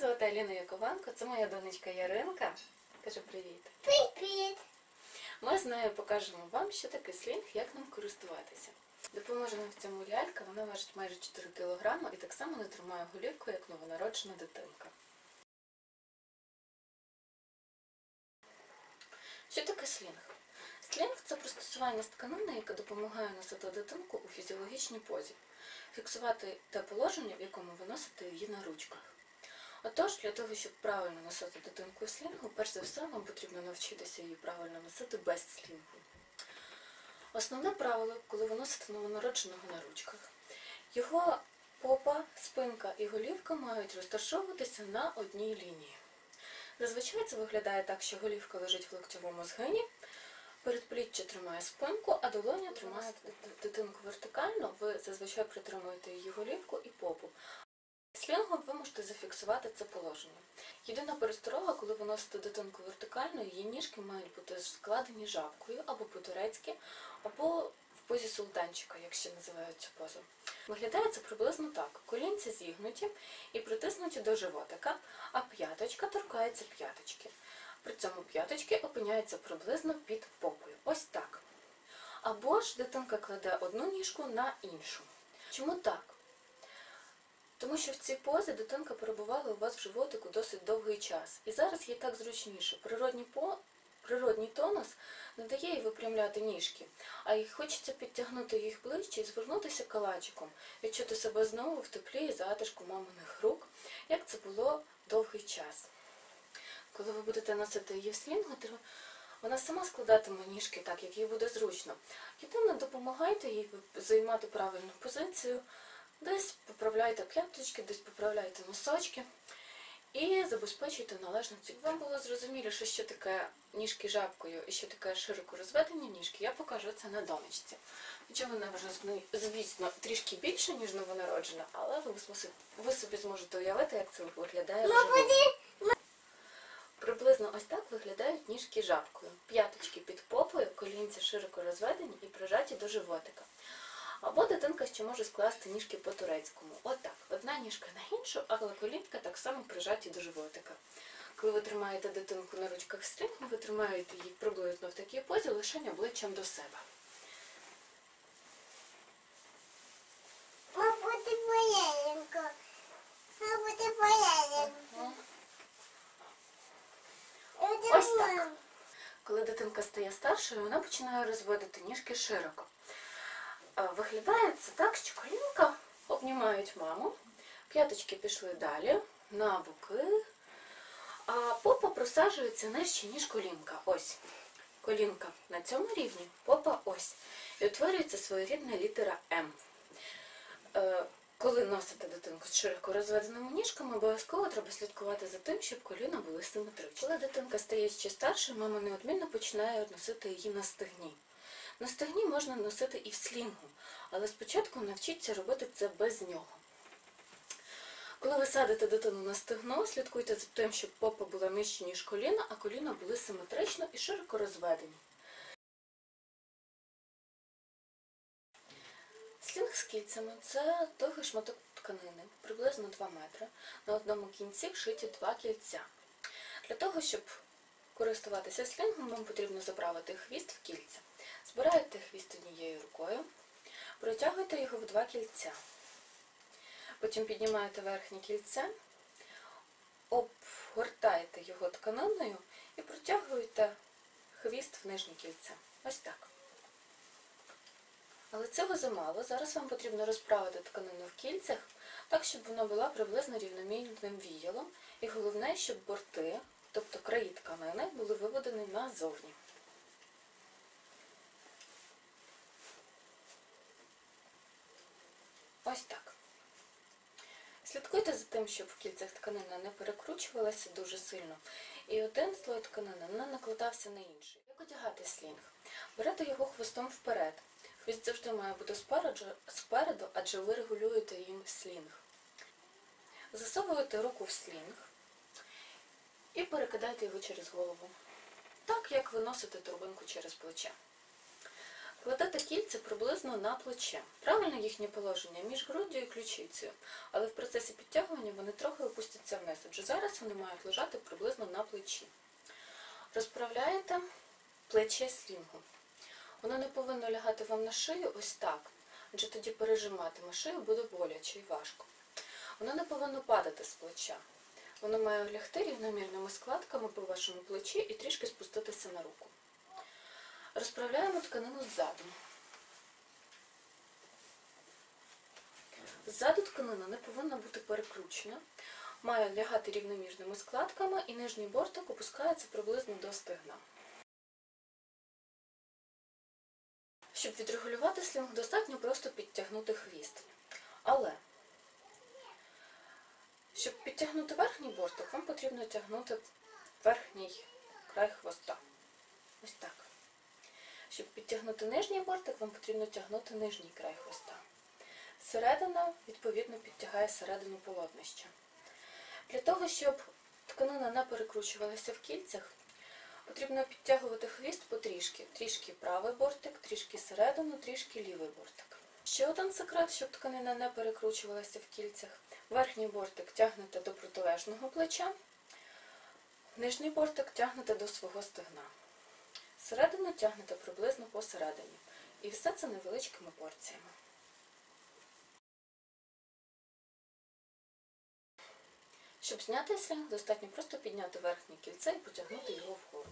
звати Аліна Яковенко, це моя донечка Яринка. Кажи привіт. Привіт. Ми з нею покажемо вам, що таке слінг, як ним користуватися. Допоможе нам в цьому лялька, вона важить майже 4 кг і так само не тримає голівку, як новонароджена дитинка. Що таке слінг? Слінг це пристосування з тканини, яке допомагає носити дитинку у фізіологічній позі, фіксувати те положення, в якому ви носите її на ручках. Отож, для того, щоб правильно носити дитинку слінгу, перш за все вам потрібно навчитися її правильно носити без слінгу. Основне правило, коли ви носите новонародженого на ручках, його попа, спинка і голівка мають розташовуватися на одній лінії. Зазвичай це виглядає так, що голівка лежить в локтєвому згині, передпліччя тримає спинку, а долоня тримає дитинку вертикально, ви зазвичай притримуєте її голівку і попу. Слінгом можете зафіксувати це положення. Єдина пересторога, коли ви носите дитинку вертикально, її ніжки мають бути складені жабкою або по-турецьки, або в позі султанчика, як ще називають цю позу. Виглядає це приблизно так: колінці зігнуті і притиснуті до животика, а п'яточка торкається п'яточки. При цьому п'яточки опиняються приблизно під попою. Ось так. Або ж дитинка кладе одну ніжку на іншу. Чому так? Тому що в цій позі дитинка перебувала у вас в животику досить довгий час. І зараз їй так зручніше. Природній, по... Природній тонус не дає їй випрямляти ніжки, а їй хочеться підтягнути їх ближче і звернутися калачиком, відчути себе знову в теплі і затишку маминих рук, як це було довгий час. Коли ви будете носити її в слінгу, то вона сама складатиме ніжки так, як їй буде зручно. Єдине, допомагайте їй займати правильну позицію. Десь поправляйте п'яточки, десь поправляйте носочки і забезпечуйте належну ціль. Вам було зрозуміліше, що таке ніжки жабкою і що таке широко розведені ніжки, я покажу це на донечці. Хоча вона вже, звісно, трішки більше, ніж новонароджена, але ви, ви собі зможете уявити, як це виглядає вживу. Приблизно ось так виглядають ніжки жабкою. П'яточки під попою, колінці широко розведені і прижаті до животика. Або дитинка ще може скласти ніжки по-турецькому. Отак. Одна ніжка на іншу, але колінка так само прижаті до животика. Коли ви тримаєте дитинку на ручках стрінгу, ви тримаєте її приблизно в такій позі, лише обличчям до себе. Мабуть, поєдинка. Мабуть, поєдинка. Ось так. Коли дитинка стає старшою, вона починає розводити ніжки широко. Виглядає це так, що колінка обнімають маму, п'яточки пішли далі, на боки, а попа просаджується нижче, ніж колінка. Ось. Колінка на цьому рівні, попа ось. І утворюється своєрідна літера М. Коли носите дитинку з широко розведеними ніжками, обов'язково треба слідкувати за тим, щоб коліна були симетричні. Коли дитинка стає ще старшою, мама неодмінно починає носити її на стегні. На стегні можна носити і в слінгу, але спочатку навчіться робити це без нього. Коли ви садите дитину на стегно, слідкуйте за тим, щоб попа була нижче, ніж коліна, а коліна були симетрично і широко розведені. Слінг з кільцями це довгий шматок тканини, приблизно 2 метри. На одному кінці вшиті два кільця. Для того, щоб користуватися слінгом, вам потрібно заправити хвіст в кільця. Збираєте хвіст однією рукою, протягуєте його в два кільця. Потім піднімаєте верхнє кільце, обгортаєте його тканиною і протягуєте хвіст в нижнє кільце. Ось так. Але цього замало. Зараз вам потрібно розправити тканину в кільцях, так, щоб вона була приблизно рівномірним віялом. І головне, щоб борти, тобто краї тканини, були виведені назовні. Ось так. Слідкуйте за тим, щоб в кільцях тканина не перекручувалася дуже сильно, і один слой тканини не накладався на інший. Як одягати слінг? Берете його хвостом вперед. Хвіст завжди має бути спереду, адже ви регулюєте їм слінг. Засовуєте руку в слінг і перекидаєте його через голову, так як ви носите турбинку через плече. Кладете кільця приблизно на плече. Правильне їхнє положення між груддю і ключицею, але в процесі підтягування вони трохи опустяться вниз, адже зараз вони мають лежати приблизно на плечі. Розправляєте плече слінгом. Воно не повинно лягати вам на шию ось так, адже тоді пережиматиме шию буде боляче і важко. Воно не повинно падати з плеча. Воно має лягти рівномірними складками по вашому плечі і трішки спуститися на руку. Розправляємо тканину ззаду. Ззаду тканина не повинна бути перекручена, має лягати рівномірними складками і нижній бортик опускається приблизно до стегна. Щоб відрегулювати слінг, достатньо просто підтягнути хвіст. Але щоб підтягнути верхній бортик, вам потрібно тягнути верхній край хвоста. Ось так. Щоб підтягнути нижній бортик, вам потрібно тягнути нижній край хвоста. Середина, відповідно, підтягає середину полотнища. Для того, щоб тканина не перекручувалася в кільцях, потрібно підтягувати хвіст потрішки. Трішки правий бортик, трішки середину, трішки лівий бортик. Ще один секрет, щоб тканина не перекручувалася в кільцях. Верхній бортик тягнете до протилежного плеча, нижній бортик тягнете до свого стегна. Середину тягнете приблизно посередині. І все це невеличкими порціями. Щоб зняти слінг, достатньо просто підняти верхнє кільце і потягнути його вгору.